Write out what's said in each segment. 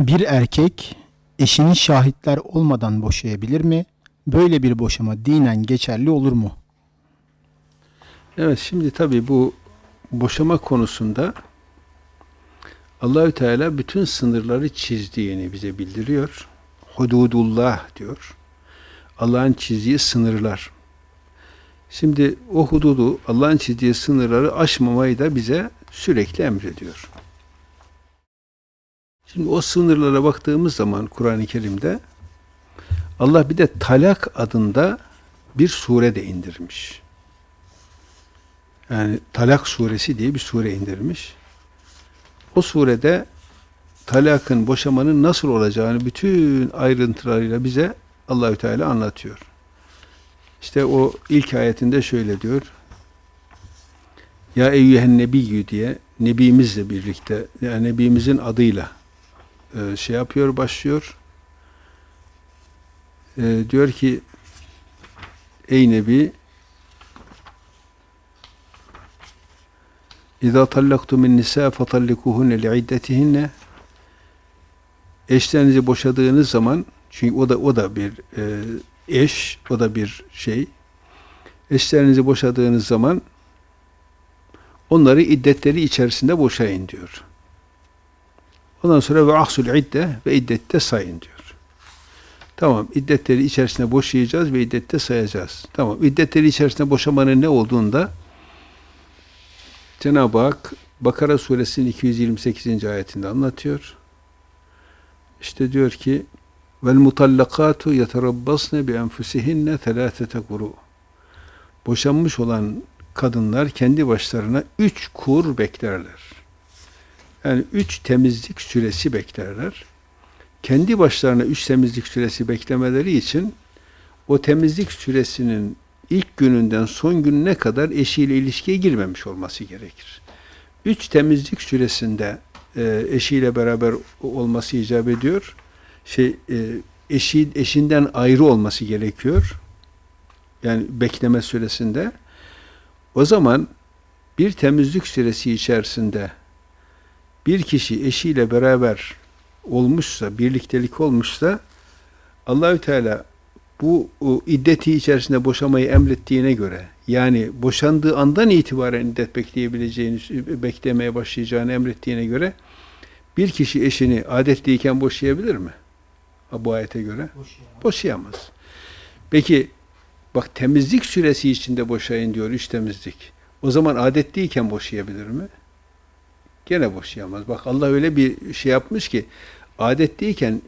Bir erkek eşini şahitler olmadan boşayabilir mi? Böyle bir boşama dinen geçerli olur mu? Evet şimdi tabii bu boşama konusunda Allahü Teala bütün sınırları çizdiğini bize bildiriyor. Hududullah diyor. Allah'ın çizdiği sınırlar. Şimdi o hududu, Allah'ın çizdiği sınırları aşmamayı da bize sürekli emrediyor. Şimdi o sınırlara baktığımız zaman Kur'an-ı Kerim'de Allah bir de talak adında bir sure de indirmiş. Yani Talak suresi diye bir sure indirmiş. O surede talakın, boşamanın nasıl olacağını bütün ayrıntılarıyla bize Allahü Teala anlatıyor. İşte o ilk ayetinde şöyle diyor. Ya eyyühen nebiyyü diye nebimizle birlikte yani nebimizin adıyla e, şey yapıyor, başlıyor. E, diyor ki ey nebi İza tallaktumun nisa fatallikuhunne li'iddetihinne Eşlerinizi boşadığınız zaman çünkü o da o da bir e, eş, o da bir şey. Eşlerinizi boşadığınız zaman onları iddetleri içerisinde boşayın diyor. Ondan sonra ve ahsul idde ve iddette sayın diyor. Tamam, iddetleri içerisinde boşayacağız ve iddette sayacağız. Tamam, iddetleri içerisinde boşamanın ne olduğunda Cenab-ı Hak Bakara suresinin 228. ayetinde anlatıyor. İşte diyor ki vel mutallakatu yeterabbasne bi enfusihinne thelâthete kuru. Boşanmış olan kadınlar kendi başlarına üç kur beklerler. Yani üç temizlik süresi beklerler. Kendi başlarına üç temizlik süresi beklemeleri için o temizlik süresinin ilk gününden son gününe kadar eşiyle ilişkiye girmemiş olması gerekir. Üç temizlik süresinde e, eşiyle beraber olması icap ediyor. Şey e, eşi eşinden ayrı olması gerekiyor. Yani bekleme süresinde. O zaman bir temizlik süresi içerisinde bir kişi eşiyle beraber olmuşsa, birliktelik olmuşsa Allahü Teala bu o, iddeti içerisinde boşamayı emrettiğine göre yani boşandığı andan itibaren iddet bekleyebileceğini beklemeye başlayacağını emrettiğine göre bir kişi eşini adetliyken boşayabilir mi? Bu ayete göre boşayamaz. boşayamaz. Peki bak temizlik süresi içinde boşayın diyor üç temizlik. O zaman adetliyken boşayabilir mi? Gene boşayamaz. Bak Allah öyle bir şey yapmış ki adetliyken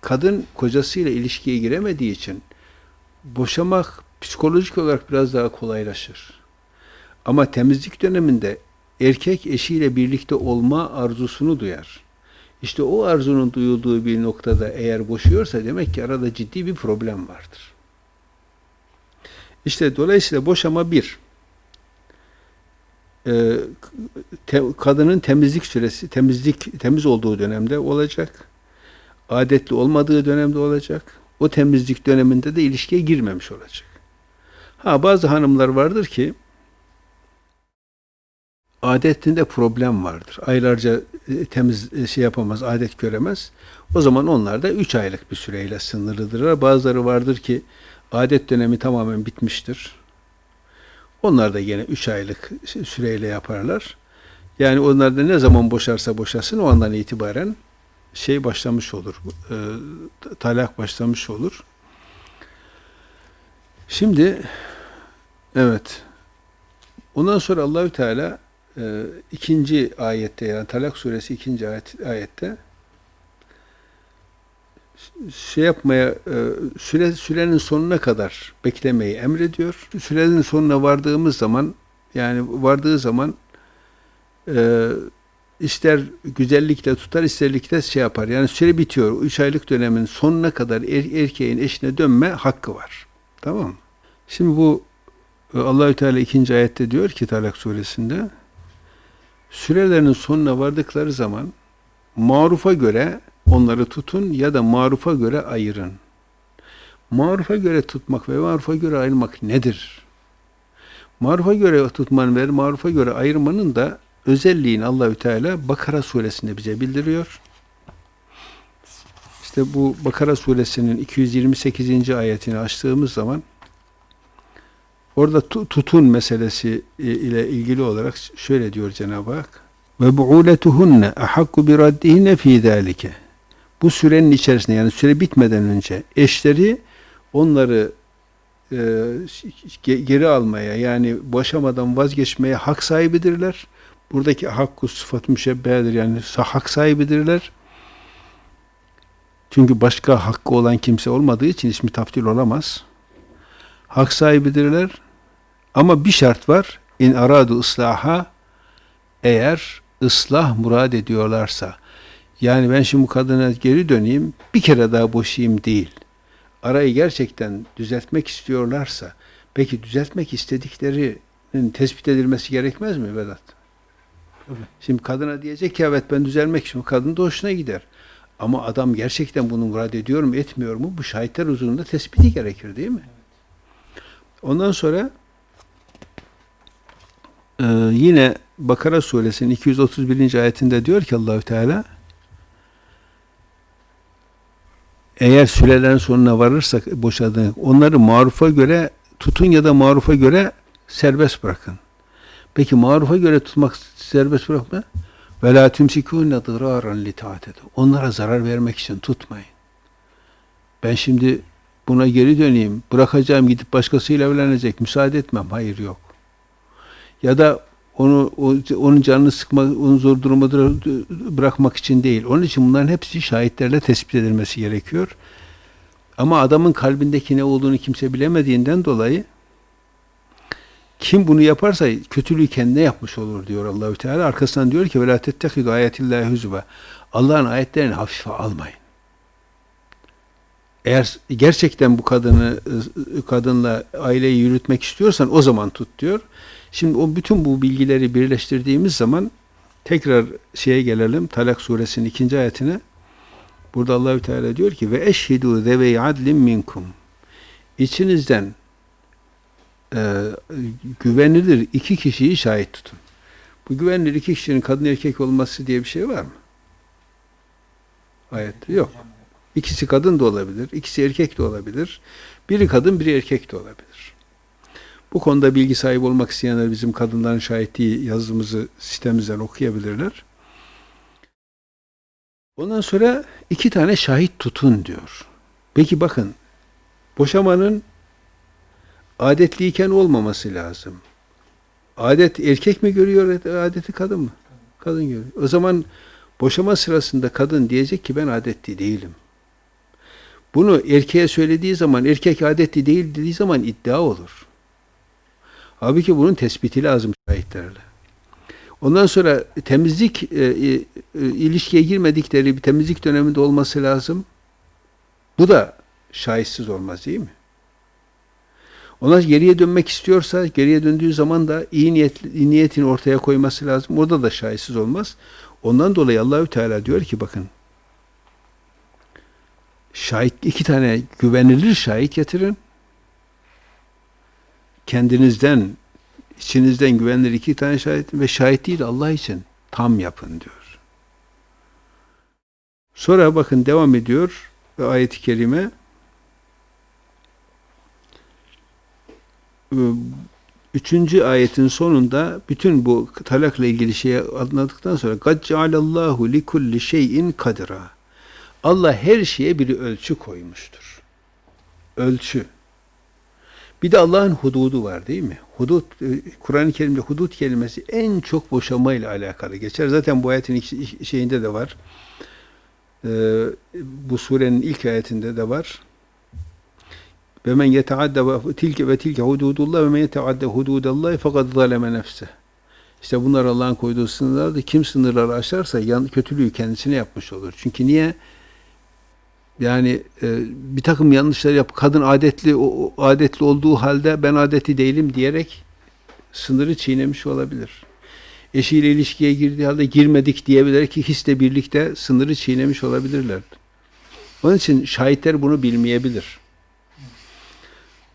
kadın kocasıyla ilişkiye giremediği için boşamak psikolojik olarak biraz daha kolaylaşır. Ama temizlik döneminde erkek eşiyle birlikte olma arzusunu duyar. İşte o arzunun duyulduğu bir noktada eğer boşuyorsa demek ki arada ciddi bir problem vardır. İşte dolayısıyla boşama bir, e, te, kadının temizlik süresi, temizlik temiz olduğu dönemde olacak adetli olmadığı dönemde olacak. O temizlik döneminde de ilişkiye girmemiş olacak. Ha bazı hanımlar vardır ki adetinde problem vardır. Aylarca e, temiz e, şey yapamaz, adet göremez. O zaman onlar da 3 aylık bir süreyle sınırlıdırlar. Bazıları vardır ki adet dönemi tamamen bitmiştir. Onlar da yine 3 aylık süreyle yaparlar. Yani onlar da ne zaman boşarsa boşasın o andan itibaren şey başlamış olur. E, talak başlamış olur. Şimdi evet ondan sonra Allahü Teala e, ikinci ayette yani Talak suresi ikinci ayet, ayette şey yapmaya e, süre sürenin sonuna kadar beklemeyi emrediyor. Sürenin sonuna vardığımız zaman yani vardığı zaman e, ister güzellikle tutar, isterlikle şey yapar. Yani süre bitiyor. Üç aylık dönemin sonuna kadar er, erkeğin eşine dönme hakkı var. Tamam mı? Şimdi bu e, Allahü Teala ikinci ayette diyor ki Talak suresinde sürelerinin sonuna vardıkları zaman marufa göre onları tutun ya da marufa göre ayırın. Marufa göre tutmak ve marufa göre ayırmak nedir? Marufa göre tutmanın ve marufa göre ayırmanın da özelliğini Allahü Teala Bakara suresinde bize bildiriyor. İşte bu Bakara suresinin 228. ayetini açtığımız zaman orada tu- tutun meselesi e, ile ilgili olarak şöyle diyor Cenab-ı Hak ve bu'uletuhunne ahakku bi raddihinne fi zalike. Bu sürenin içerisinde yani süre bitmeden önce eşleri onları e, ge- geri almaya yani boşamadan vazgeçmeye hak sahibidirler. Buradaki hakku sıfat müşebbehedir yani hak sahibidirler. Çünkü başka hakkı olan kimse olmadığı için ismi taftil olamaz. Hak sahibidirler. Ama bir şart var. İn aradu ıslaha eğer ıslah murad ediyorlarsa yani ben şimdi bu kadına geri döneyim bir kere daha boşayayım değil. Arayı gerçekten düzeltmek istiyorlarsa peki düzeltmek istediklerinin tespit edilmesi gerekmez mi Vedat? Şimdi kadına diyecek ki evet ben düzelmek istiyorum. Kadın da hoşuna gider. Ama adam gerçekten bunu murad ediyor mu etmiyor mu? Bu şahitler huzurunda tespiti gerekir değil mi? Ondan sonra e, yine Bakara suresinin 231. ayetinde diyor ki Allahü Teala eğer sürelerin sonuna varırsak boşadığını onları marufa göre tutun ya da marufa göre serbest bırakın. Peki marufa göre tutmak serbest bırakma. Ve la tümsikûne dırâran li Onlara zarar vermek için tutmayın. Ben şimdi buna geri döneyim, bırakacağım gidip başkasıyla evlenecek, müsaade etmem. Hayır yok. Ya da onu onun canını sıkmak, onu zor duruma dur- bırakmak için değil. Onun için bunların hepsi şahitlerle tespit edilmesi gerekiyor. Ama adamın kalbindeki ne olduğunu kimse bilemediğinden dolayı kim bunu yaparsa kötülüğü kendine yapmış olur diyor Allahü Teala. Arkasından diyor ki ve la tettehidu ayetillahi huzva. Allah'ın ayetlerini hafife almayın. Eğer gerçekten bu kadını kadınla aileyi yürütmek istiyorsan o zaman tut diyor. Şimdi o bütün bu bilgileri birleştirdiğimiz zaman tekrar şeye gelelim. Talak suresinin ikinci ayetine. Burada Allahü Teala diyor ki ve eşhidu zevey adlim minkum. İçinizden e, güvenilir iki kişiyi şahit tutun. Bu güvenilir iki kişinin kadın erkek olması diye bir şey var mı? Ayette yok. İkisi kadın da olabilir, ikisi erkek de olabilir. Biri kadın, biri erkek de olabilir. Bu konuda bilgi sahibi olmak isteyenler bizim kadınların şahitliği yazımızı sitemizden okuyabilirler. Ondan sonra iki tane şahit tutun diyor. Peki bakın, boşamanın adetliyken olmaması lazım. Adet erkek mi görüyor adeti kadın mı? Kadın görüyor. O zaman boşama sırasında kadın diyecek ki ben adetli değilim. Bunu erkeğe söylediği zaman erkek adetli değil dediği zaman iddia olur. Halbuki bunun tespiti lazım şahitlerle. Ondan sonra temizlik e, e, ilişkiye girmedikleri bir temizlik döneminde olması lazım. Bu da şahitsiz olmaz değil mi? Onlar geriye dönmek istiyorsa geriye döndüğü zaman da iyi niyet, iyi niyetini ortaya koyması lazım. Orada da şahitsiz olmaz. Ondan dolayı Allahü Teala diyor ki bakın şahit iki tane güvenilir şahit getirin. Kendinizden içinizden güvenilir iki tane şahit ve şahit değil Allah için tam yapın diyor. Sonra bakın devam ediyor ve ayet-i kerime üçüncü ayetin sonunda bütün bu talakla ilgili şeyi anladıktan sonra قَدْ جَعَلَ اللّٰهُ لِكُلِّ şeyin kadra. Allah her şeye bir ölçü koymuştur. Ölçü. Bir de Allah'ın hududu var değil mi? Hudut, Kur'an-ı Kerim'de hudut kelimesi en çok boşamayla alakalı geçer. Zaten bu ayetin şeyinde de var. Ee, bu surenin ilk ayetinde de var. Ve men yeteadde ve tilke ve tilke hududullah ve men yeteadde hududallahi fakat zaleme nefse. İşte bunlar Allah'ın koyduğu sınırlardır. Kim sınırları aşarsa yan, kötülüğü kendisine yapmış olur. Çünkü niye? Yani e, bir takım yanlışlar yap. Kadın adetli o, adetli olduğu halde ben adetli değilim diyerek sınırı çiğnemiş olabilir. Eşiyle ilişkiye girdiği halde girmedik diyebilir ki hisle birlikte sınırı çiğnemiş olabilirler. Onun için şahitler bunu bilmeyebilir.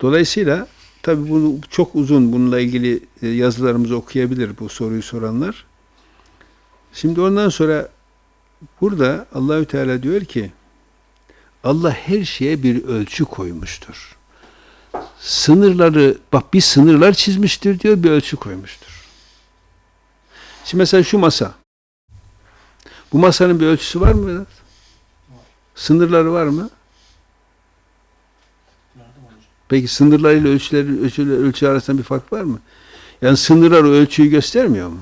Dolayısıyla tabi bunu çok uzun bununla ilgili yazılarımızı okuyabilir bu soruyu soranlar. Şimdi ondan sonra burada Allahü Teala diyor ki Allah her şeye bir ölçü koymuştur. Sınırları, bak bir sınırlar çizmiştir diyor, bir ölçü koymuştur. Şimdi mesela şu masa. Bu masanın bir ölçüsü var mı? Sınırları var mı? Peki sınırlarıyla ölçüleri, ölçüler, ölçü arasında bir fark var mı? Yani sınırlar o ölçüyü göstermiyor mu?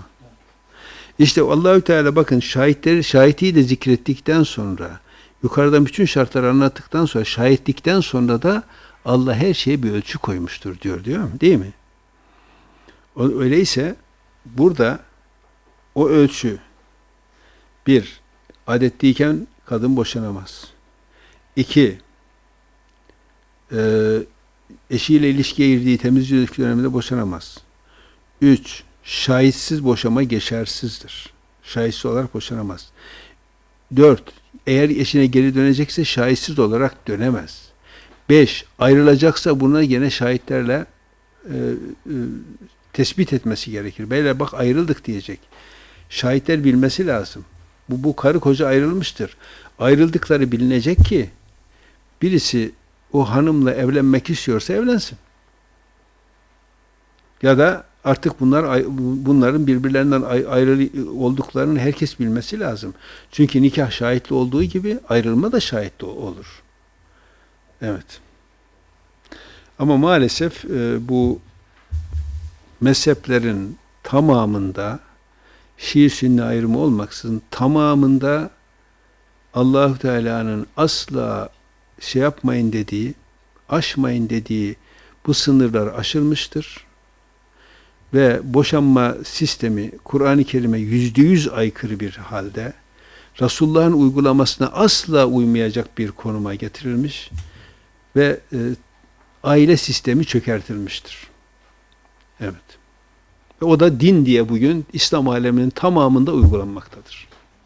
İşte Allahü Teala bakın şahitleri şahitliği de zikrettikten sonra yukarıdan bütün şartları anlattıktan sonra şahitlikten sonra da Allah her şeye bir ölçü koymuştur diyor diyor mu? Değil mi? Öyleyse burada o ölçü bir adetliyken kadın boşanamaz. İki e, eşiyle ilişkiye girdiği temizlik döneminde boşanamaz. Üç, şahitsiz boşama geçersizdir. Şahitsiz olarak boşanamaz. Dört, eğer eşine geri dönecekse şahitsiz olarak dönemez. Beş, ayrılacaksa buna yine şahitlerle e, e, tespit etmesi gerekir. Beyler bak ayrıldık diyecek. Şahitler bilmesi lazım. Bu, bu karı koca ayrılmıştır. Ayrıldıkları bilinecek ki birisi o hanımla evlenmek istiyorsa evlensin. Ya da artık bunlar bunların birbirlerinden ayrı olduklarını herkes bilmesi lazım. Çünkü nikah şahitli olduğu gibi ayrılma da şahitli olur. Evet. Ama maalesef e, bu mezheplerin tamamında Şii Sünni ayrımı olmaksızın tamamında Allahu Teala'nın asla şey yapmayın dediği, aşmayın dediği bu sınırlar aşılmıştır. Ve boşanma sistemi Kur'an-ı Kerim'e yüzde yüz aykırı bir halde Resulullah'ın uygulamasına asla uymayacak bir konuma getirilmiş ve e, aile sistemi çökertilmiştir. Evet. Ve o da din diye bugün İslam aleminin tamamında uygulanmaktadır.